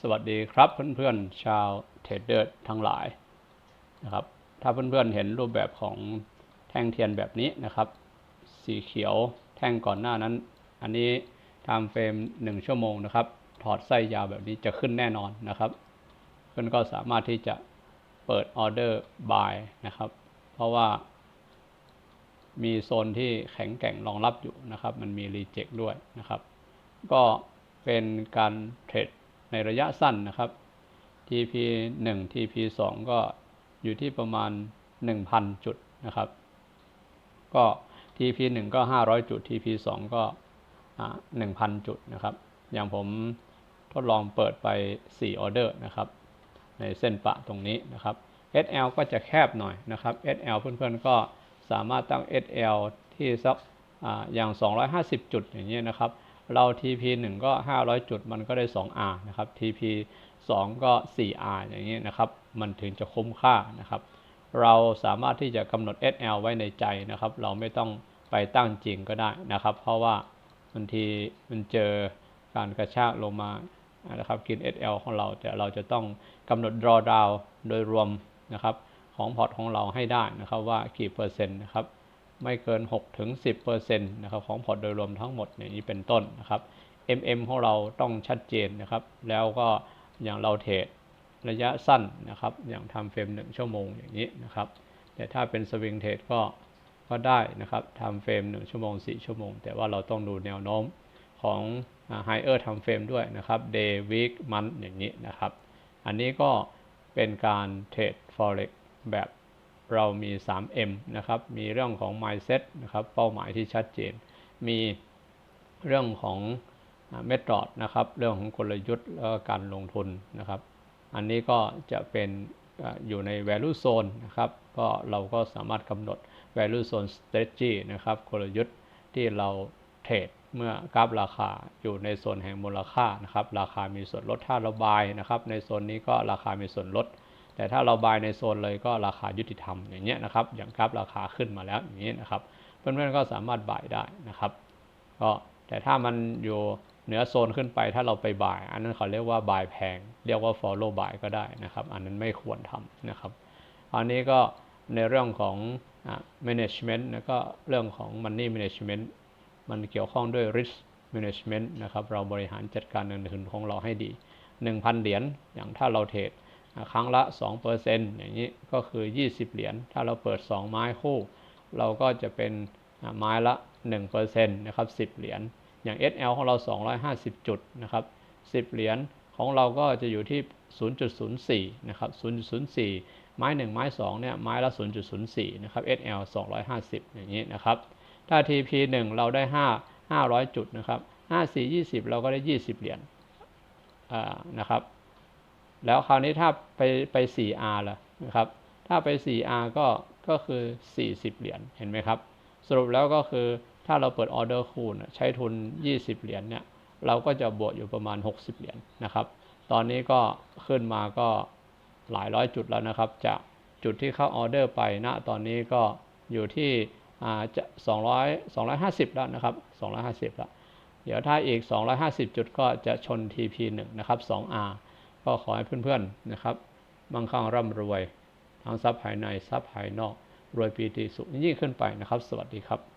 สวัสดีครับเพื่อนๆชาวเทรดเดอร์ทั้งหลายนะครับ ถ้าเพื่อนๆเห็นรูปแบบของแท่งเทียนแบบนี้นะครับ สีเขียวแท่งก่อนหน้านั้น อันนี้ไทม์เฟรม1 ชั่วโมงนะครับ ถอดไส้ยาวแบบนี้จะขึ้นแน่นอนนะครับ เพื่อนก็สามารถที่จะเปิดออเดอร์บายนะครับ เพราะว่ามีโซนที่แข็งแกร่งรองรับอยู่นะครับ มันมีรีเจ็คด้วยนะครับ ก็เป็นการเทรด ในระยะสั้นนะครับ TP 1 TP 2ก็อยู่ที่ประมาณ 1,000 จุดนะครับ ก็ TP 1ก็ 500 จุด TP 2ก็ 1,000 จุดนะครับ อย่างผมทดลองเปิดไป 4 ออเดอร์นะครับ ในเส้นปะตรงนี้นะครับ SL ก็จะแคบหน่อยนะครับ SL เพื่อนๆก็สามารถตั้ง SL ที่สักออย่าง 250 จุดอย่างนี้ยนะครับ เรา TP 1 ก็ 500 จุดมันก็ได้ 2R นะครับ TP 2 ก็ 4R อย่างนี้นะครับ มันถึงจะคุ้มค่านะครับ เราสามารถที่จะกำหนด SL ไว้ในใจนะครับ เราไม่ต้องไปตั้งจริงก็ได้นะครับ เพราะว่าบางทีมันเจอการกระชากลงมานะครับ กิน SL ของเราแต่เราจะต้องกำหนด drawdown โดยรวมนะครับ ของพอร์ตของเราให้ได้นะครับว่ากี่เปอร์เซ็นต์นะครับ ไม่เกิน6ถึง10%นะครับของพอร์ตโดยรวมทั้งหมดอย่างนี้เป็นต้นนะครับ MM ของเราต้องชัดเจนนะครับ แล้วก็อย่างเราเทรดระยะสั้นนะครับ อย่างทำเฟรม1 ชั่วโมงอย่างนี้นะครับ แต่ถ้าเป็นสวิงเทรดก็ก็ได้นะครับทำเฟรม 1 ชั่วโมง 4 ชั่วโมง แต่ว่าเราต้องดูแนวโน้มของ higher time frame ด้วยนะครับ day week month อย่างนี้นะครับ อันนี้ก็เป็นการเทรด forex แบบ เรามี 3M นะครับ มีเรื่องของ mindset นะครับ เป้าหมายที่ชัดเจน มีเรื่องของเมธอดนะครับ เรื่องของกลยุทธ์แล้วก็การลงทุนนะครับ อันนี้ก็จะเป็นอยู่ใน value zone นะครับ ก็เราก็สามารถกำหนด value zone strategy นะครับ กลยุทธ์ที่เราเทรดเมื่อกราฟราคาอยู่ในโซนแห่งมูลค่านะครับ ราคามีส่วนลดถ้าราบายนะครับ ในโซนนี้ก็ราคามีส่วนลด แต่ถ้าเราบายในโซนเลยก็ราคายุติธรรมอย่างเงี้ยนะครับ อย่างกราฟราคาขึ้นมาแล้วอย่างนี้นะครับ เพื่อนๆก็สามารถบายได้นะครับ ก็แต่ถ้ามันอยู่เหนือโซนขึ้นไปถ้าเราไปบาย อันนั้นเขาเรียกว่าบายแพง เรียกว่า follow buy ก็ได้นะครับ อันนั้นไม่ควรทำนะครับ อันนี้ก็ในเรื่องของ management แล้วก็เรื่องของ money management มันเกี่ยวข้องด้วย risk management นะครับ เราบริหารจัดการเงินทุนของเราให้ดี 1,000 เหรียญอย่างถ้าเราเทรด ครั้งละ 2%อย่างนี้ก็คือ 20 เหรียญ ถ้าเราเปิด 2 ไม้คู่ เราก็จะเป็นไม้ละ 1%นะครับ 10 เหรียญ อย่าง SL ของเรา 250 จุดนะครับ 10 เหรียญของเราก็จะอยู่ที่ 0.04 นะครับ 0.04 ไม้ 1 ไม้ 2 เนี่ย ไม้ละ 0.04 นะครับ SL 250 อย่างนี้นะครับ ถ้า TP 1 เราได้ 5 500 จุดนะครับ 54 20 เราก็ได้ 20 เหรียญนะครับ แล้วคราวนี้ถ้าไปไป 4R ล่ะนะครับ ถ้าไป 4R ก็ก็คือ 40 เหรียญเห็นไหมครับ สรุปแล้วก็คือถ้าเราเปิดออเดอร์คูณใช้ทุน 20 เหรียญเนี่ยเราก็จะบวกอยู่ประมาณ 60 เหรียญนะครับ ตอนนี้ก็ขึ้นมาก็หลายร้อยจุดแล้วนะครับ จากจุดที่เข้าออเดอร์ไปณนะตอนนี้ก็อยู่ที่จะ200 250 แล้วนะครับ 250 แล้ว เดี๋ยวถ้าอีก 250 จุดก็จะชน TP1 นะครับ 2R ก็ขอให้เพื่อนๆนะครับมั่งคั่งร่ำรวยทั้งทรัพย์ภายในทรัพย์ภายนอก รวยปีติสุขยิ่งขึ้นไปนะครับ สวัสดีครับ